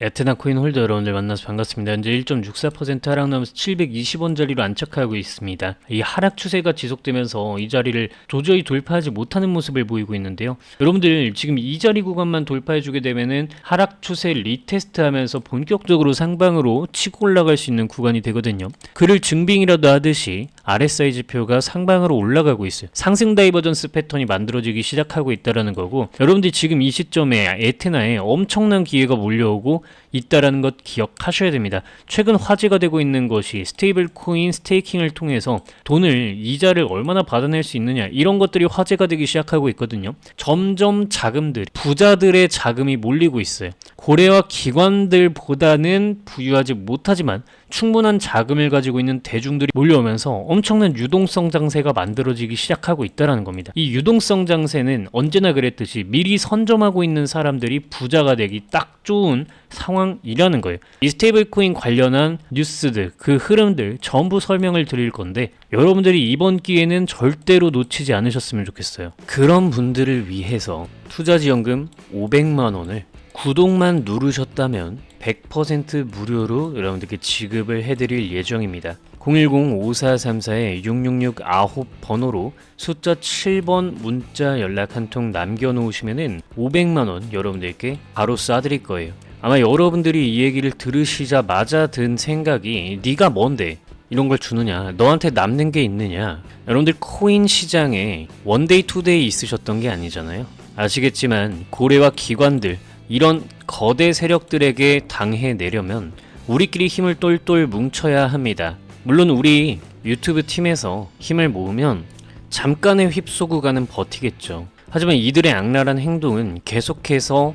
에테나 코인 홀더 여러분들 만나서 반갑습니다. 현재 1.64% 하락 나면서 720원짜리로 안착하고 있습니다. 이 하락 추세가 지속되면서 이 자리를 도저히 돌파하지 못하는 모습을 보이고 있는데요. 여러분들 지금 이 자리 구간만 돌파해주게 되면은 하락 추세 리테스트하면서 본격적으로 상방으로 치고 올라갈 수 있는 구간이 되거든요. 그를 증빙이라도 하듯이 RSI 지표가 상방으로 올라가고 있어요. 상승 다이버전스 패턴이 만들어지기 시작하고 있다라는 거고 여러분들 지금 이 시점에 에테나에 엄청난 기회가 몰려오고 있다라는 것 기억하셔야 됩니다. 최근 화제가 되고 있는 것이 스테이블 코인 스테이킹을 통해서 돈을 이자를 얼마나 받아낼 수 있느냐 이런 것들이 화제가 되기 시작하고 있거든요. 점점 자금들 부자들의 자금이 몰리고 있어요. 고래와 기관들보다는 부유하지 못하지만 충분한 자금을 가지고 있는 대중들이 몰려오면서 엄청난 유동성 장세가 만들어지기 시작하고 있다는 겁니다. 이 유동성 장세는 언제나 그랬듯이 미리 선점하고 있는 사람들이 부자가 되기 딱 좋은 상황 이라는 거예요. 이 스테이블 코인 관련한 뉴스들, 그 흐름들 전부 설명을 드릴 건데 여러분들이 이번 기회는 절대로 놓치지 않으셨으면 좋겠어요. 그런 분들을 위해서 투자지원금 500만 원을 구독만 누르셨다면 100% 무료로 여러분들께 지급을 해드릴 예정입니다. 010-5434-6669 번호로 숫자 7번 문자 연락 한 통 남겨놓으시면은 500만원 여러분들께 바로 쏴드릴 거예요. 아마 여러분들이 이 얘기를 들으시자마자 든 생각이 네가 뭔데 이런 걸 주느냐 너한테 남는 게 있느냐 여러분들 코인 시장에 원데이 투데이 있으셨던 게 아니잖아요 아시겠지만 고래와 기관들 이런 거대 세력들에게 당해내려면 우리끼리 힘을 똘똘 뭉쳐야 합니다. 물론 우리 유튜브 팀에서 힘을 모으면 잠깐의 휩쏘구가는 버티겠죠. 하지만 이들의 악랄한 행동은 계속해서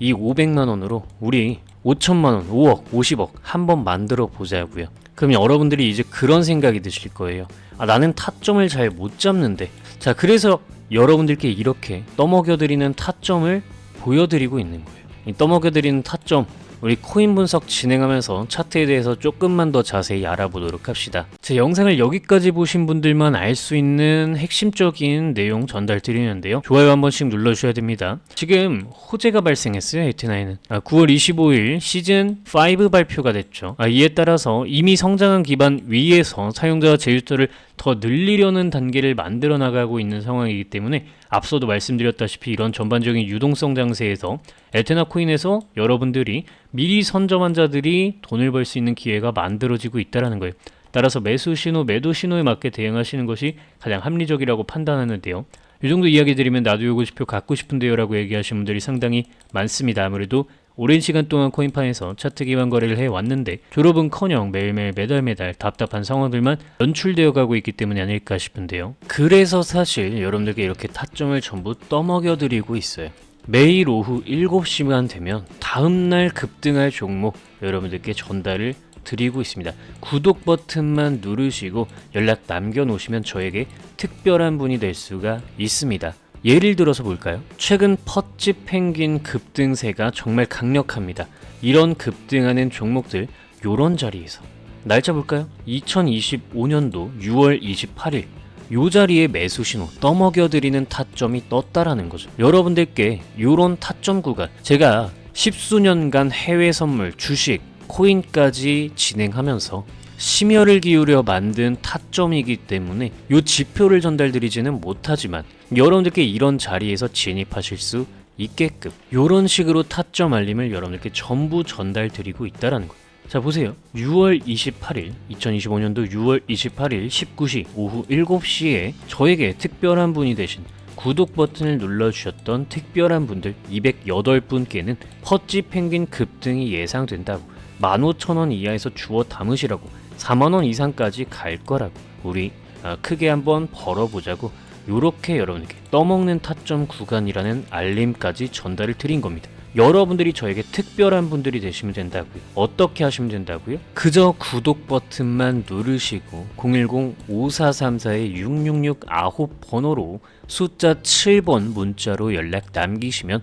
이 500만 원으로 우리 5천만 원, 5억, 50억 한번 만들어 보자고요. 그럼 여러분들이 이제 그런 생각이 드실 거예요. 아, 나는 타점을 잘 못 잡는데. 자, 그래서 여러분들께 이렇게 떠먹여드리는 타점을 보여드리고 있는 거예요. 이 떠먹여드리는 타점 우리 코인 분석 진행하면서 차트에 대해서 조금만 더 자세히 알아보도록 합시다. 제 영상을 여기까지 보신 분들만 알 수 있는 핵심적인 내용 전달 드리는데요. 좋아요 한 번씩 눌러주셔야 됩니다. 지금 호재가 발생했어요. 에트나이는 아, 9월 25일 시즌 5 발표가 됐죠. 아, 이에 따라서 이미 성장한 기반 위에서 사용자 제휴처를 더 늘리려는 단계를 만들어 나가고 있는 상황이기 때문에 앞서도 말씀드렸다시피 이런 전반적인 유동성 장세에서 에테나 코인에서 여러분들이 미리 선점한 자들이 돈을 벌 수 있는 기회가 만들어지고 있다라는 거예요. 따라서 매수 신호, 매도 신호에 맞게 대응하시는 것이 가장 합리적이라고 판단하는데요. 이 정도 이야기 드리면 나도 요거 지표 갖고 싶은데요라고 얘기하시는 분들이 상당히 많습니다. 아무래도 오랜 시간 동안 코인판에서 차트 기반 거래를 해 왔는데 졸업은커녕 매일매일 매달 매달 답답한 상황들만 연출되어 가고 있기 때문이 아닐까 싶은데요. 그래서 사실 여러분들께 이렇게 타점을 전부 떠먹여 드리고 있어요. 매일 오후 7시간 되면 다음날 급등할 종목 여러분들께 전달을 드리고 있습니다. 구독 버튼만 누르시고 연락 남겨놓으시면 저에게 특별한 분이 될 수가 있습니다. 예를 들어서 볼까요? 최근 퍼치 펭귄 급등세가 정말 강력합니다. 이런 급등하는 종목들 요런 자리에서 날짜 볼까요? 2025년도 6월 28일 요 자리에 매수 신호 떠먹여드리는 타점이 떴다라는 거죠. 여러분들께 요런 타점 구간 제가 십수년간 해외 선물, 주식, 코인까지 진행하면서 심혈을 기울여 만든 타점이기 때문에 요 지표를 전달드리지는 못하지만 여러분들께 이런 자리에서 진입하실 수 있게끔 요런 식으로 타점 알림을 여러분들께 전부 전달 드리고 있다라는 거예요. 자 보세요. 6월 28일 2025년도 6월 28일 19시 오후 7시에 저에게 특별한 분이 되신 구독 버튼을 눌러주셨던 특별한 분들 208분께는 퍼찌 펭귄 급등이 예상된다고 15,000원 이하에서 주워 담으시라고 4만원 이상까지 갈 거라고 우리 아, 크게 한번 벌어보자고 요렇게 여러분에게 떠먹는 타점 구간이라는 알림까지 전달을 드린 겁니다. 여러분들이 저에게 특별한 분들이 되시면 된다고요. 어떻게 하시면 된다고요? 그저 구독 버튼만 누르시고 010-5434-6669 번호로 숫자 7번 문자로 연락 남기시면